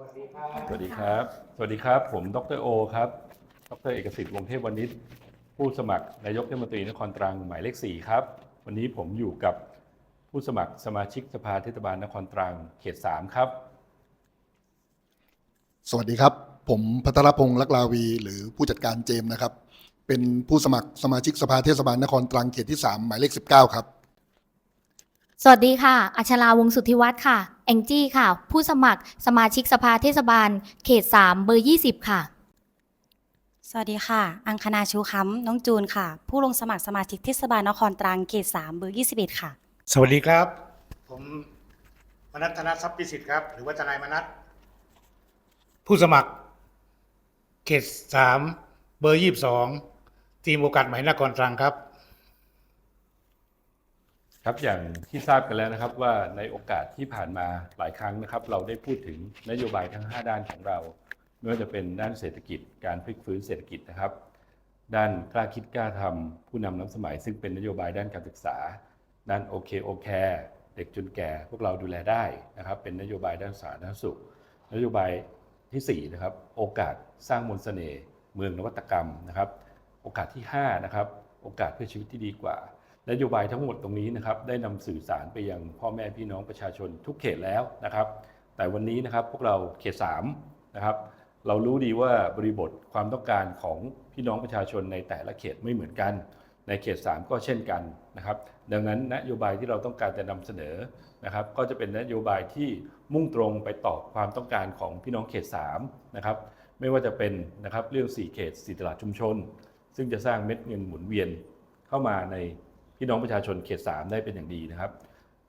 วัสดีครับ สวัสดีครับ สวัสดีครับ ผม ดรโอ ครับ ดรเอกสิทธิ์วงศ์เทพวณิชผู้สมัครนายกเทศมนตรีนครตรังหมายเลข 4 ครับ วันนี้ผมอยู่กับผู้สมัครสมาชิกสภาเทศบาลนครตรังเขต 3 ครับ สวัสดีครับ ผมพัทรพงศ์ลักลาวี หรือผู้จัดการเจมส์นะครับ เป็นผู้สมัครสมาชิกสภาเทศบาลนครตรังเขตที่ 3 หมายเลข 19 ครับ สวัสดีค่ะ อัชราวงศ์สุทธิวัฒน์ค่ะ แองจี้ค่ะ ผู้สมัครสมาชิกสภาเทศบาล เขต 3 เบอร์ 20 ค่ะ สวัสดีค่ะ อังคณาชูค้ำน้องจูนค่ะ ผู้ลงสมัครสมาชิกเทศบาลนครตรังเขต 3 เบอร์ 21 ค่ะ สวัสดีครับ ผมมนัทธนทรัพย์พิสิทธิ์ครับ หรือว่าทนายมนัทผู้สมัคร เขตสามเบอร์ยี่สิบสองทีมโอกาสใหม่นครตรังครับ ครับอย่างที่ทราบกันแล้วนะครับว่าในโอกาสที่ผ่านมาหลายครั้งนะครับ เราได้พูดถึงนโยบายทั้ง 5 ด้านของเรา ไม่ว่าจะเป็นด้านเศรษฐกิจ การพลิกฟื้นเศรษฐกิจนะครับ ด้านกล้าคิดกล้าทำผู้นำน้ำสมัย ซึ่งเป็นนโยบายด้านการศึกษา ด้านโอเคโอแคร์เด็กจนแก่พวกเราดูแลได้นะครับ เป็นนโยบายด้านสาธารณสุข นโยบายที่4นะครับโอกาสสร้างมนต์เสน่ห์เมืองนวัตกรรมนะครับ โอกาสที่5นะครับโอกาสเพื่อชีวิตที่ดีกว่า นโยบายทั้งหมดตรงนี้นะครับได้นำสื่อสารไปยังพ่อแม่พี่น้องประชาชนทุกเขตแล้วนะครับ แต่วันนี้นะครับพวกเราเขต3นะครับเรารู้ดีว่าบริบทความต้องการของพี่น้องประชาชนในแต่ละเขตไม่เหมือนกัน ในเขต 3 ก็เช่นกันนะครับ ดังนั้นนโยบายที่เราต้องการจะนำเสนอนะครับ ก็จะเป็นนโยบายที่มุ่งตรงไปตอบความต้องการของพี่น้องเขต3นะครับไม่ว่าจะเป็นนะครับเรื่อง 4 เขต4ตลาดชุมชน ซึ่งจะสร้างเม็ดเงินหมุนเวียนเข้ามาใน พี่น้องประชาชนเขต 3 ได้เป็นอย่างดีนะครับ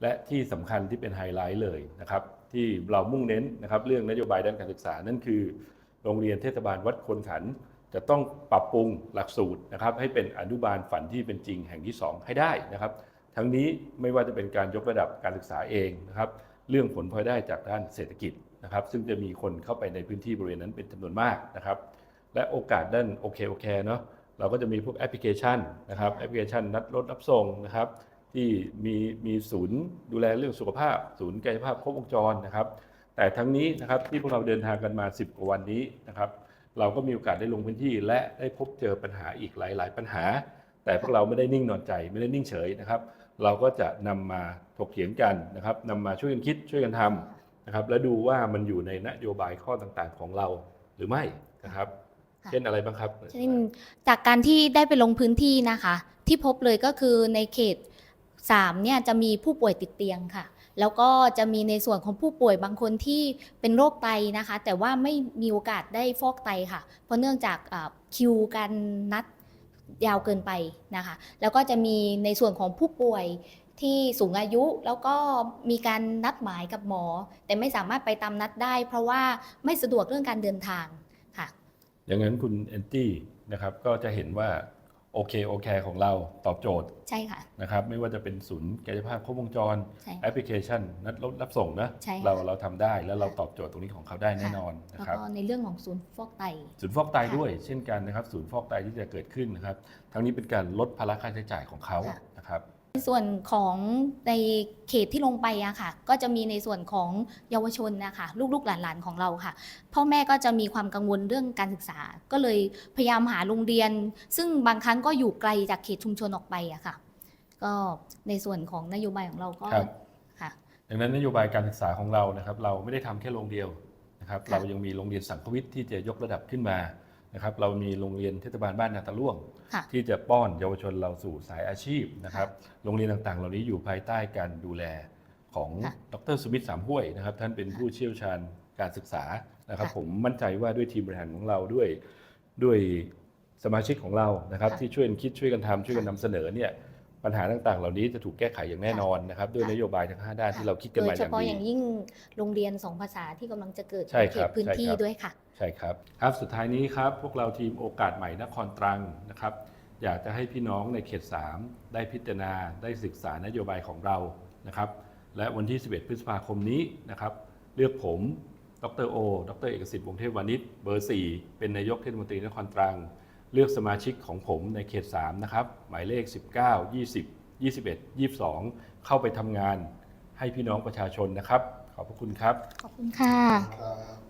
และที่สำคัญที่เป็นไฮไลท์เลยนะครับ ที่เรามุ่งเน้นนะครับ เรื่องนโยบายด้านการศึกษานั่นคือ โรงเรียนเทศบาลวัดคนขัน จะต้องปรับปรุงหลักสูตรนะครับ ให้เป็นอนุบาลฝันที่เป็นจริงแห่งที่ 2 ให้ได้นะครับ ทั้งนี้ไม่ว่าจะเป็นการยกระดับการศึกษาเองนะครับ เรื่องผลพลอยได้จากด้านเศรษฐกิจนะครับ ซึ่งจะมีคนเข้าไปในพื้นที่บริเวณนั้นเป็นจำนวนมากนะครับ และโอกาสด้านโอเคโอเคเนาะ เราก็จะมีพวกแอปพลิเคชันนะครับแอปพลิเคชันนัดรถรับส่งนะครับที่มีมีศูนย์ดูแลเรื่องสุขภาพ ศูนย์กายภาพครบวงจรนะครับ แต่ทั้งนี้นะครับที่พวกเราเดินทางกันมา 10 กว่าวันนี้นะครับเราก็มีโอกาสได้ลงพื้นที่ และได้พบเจอปัญหาอีกหลาย ๆ ปัญหา แต่พวกเราไม่ได้นิ่งนอนใจไม่ได้นิ่งเฉยนะครับ เราก็จะนำมาถกเถียงกันนะครับนำมาช่วยกันคิดช่วยกันทำนะครับและดูว่ามันอยู่ในนโยบายข้อต่างๆของเราหรือไม่นะครับ ค่ะ เช่นอะไรบ้างครับ เช่นจากการที่ได้ไปลงพื้นที่นะคะ ที่พบเลยก็คือในเขต3เนี่ยจะมีผู้ป่วยติดเตียงค่ะ แล้วก็จะมีในส่วนของผู้ป่วยบางคนที่เป็นโรคไตนะคะ แต่ว่าไม่มีโอกาสได้ฟอกไตค่ะ เพราะเนื่องจากอ่าคิวการนัดยาวเกินไปนะคะ แล้วก็จะมีในส่วนของผู้ป่วยที่สูงอายุแล้วก็มีการนัดหมายกับหมอ แต่ไม่สามารถไปตามนัดได้ เพราะว่าไม่สะดวกเรื่องการเดินทางค่ะ อย่างนั้นคุณแอนตี้นะครับก็จะเห็นว่าโอเคโอเคของเราตอบโจทย์ใช่ค่ะนะครับไม่ว่าจะเป็นศูนย์กายภาพครบวงจรใช่แอปพลิเคชันนัดรถรับส่งนะใช่ค่ะเราเราทำได้แล้วเราตอบโจทย์ตรงนี้ของเขาได้แน่นอนนะแล้วครับก็ในเรื่องของศูนย์ฟอกไต ศูนย์ฟอกไตค่ะด้วย เช่นกันนะครับศูนย์ฟอกไตที่จะเกิดขึ้นนะครับทั้งนี้เป็นการลดภาระค่าใช้จ่ายของเขาค่ะนะครับใน ส่วนของในเขตที่ลงไปอะค่ะ ก็จะมีในส่วนของเยาวชนนะคะลูกๆหลานๆของเราค่ะ พ่อแม่ก็จะมีความกังวลเรื่องการศึกษา ก็เลยพยายามหาโรงเรียน ซึ่งบางครั้งก็อยู่ไกลจากเขตชุมชนออกไปอะค่ะ ก็ในส่วนของนโยบายของเราก็ครับ ค่ะ ดังนั้นนโยบายการศึกษาของเรานะครับ เราไม่ได้ทำแค่โรงเดียวนะครับ ค่ะ เรายังมีโรงเรียนสังควิทย์ที่จะยกระดับขึ้นมา นะครับเรามีโรงเรียนเทศบาลบ้านนาตะล่วงค่ะที่จะป้อนเยาวชนเราสู่สายอาชีพนะครับโรงเรียนต่างๆ เหล่านี้อยู่ภายใต้การดูแลของค่ะดรสุมิตรสามห้วยนะครับ ท่านเป็นผู้เชี่ยวชาญการศึกษานะครับค่ะผมมั่นใจว่าด้วยทีมบริหารของเราด้วยด้วยสมาชิกของเรานะครับค่ะที่ช่วยกันคิดช่วยกันทำช่วยกันนำเสนอเนี่ย ปัญหาต่างๆ เหล่านี้จะถูกแก้ไขอย่างแน่นอนนะครับด้วยค่ะนโยบายทั้ง 5 ด้านที่เราคิดกันโดมายอเฉย่างพาะดีอย่างยิ่งโรงเรียนสองภาษาที่กำลังจะเกิดใช่ในคเขรัตบพื้นใช่ที่ครับด้วยค่ะ ใช่ครับครับสุดท้ายนี้ครับพวกเราทีมโอกาสใหม่นครตรังนะครับ อยากจะให้พี่น้องในเขต 3 ได้พิจารณาได้ศึกษานโยบายของเรานะครับ และวันที่ 11 พฤษภาคมนี้นะครับ เลือกผมดรโอ ดรเอกสิทธิ์วงศ์เทพวานิชเบอร์ 4 เป็นนายกเทศมนตรีนครตรัง เลือกสมาชิกของผมในเขต 3 นะครับ หมายเลข 19 20 21 22 เข้าไปทำงานให้พี่น้องประชาชนนะครับ ขอบพระคุณครับ ขอบคุณค่ะ ครับ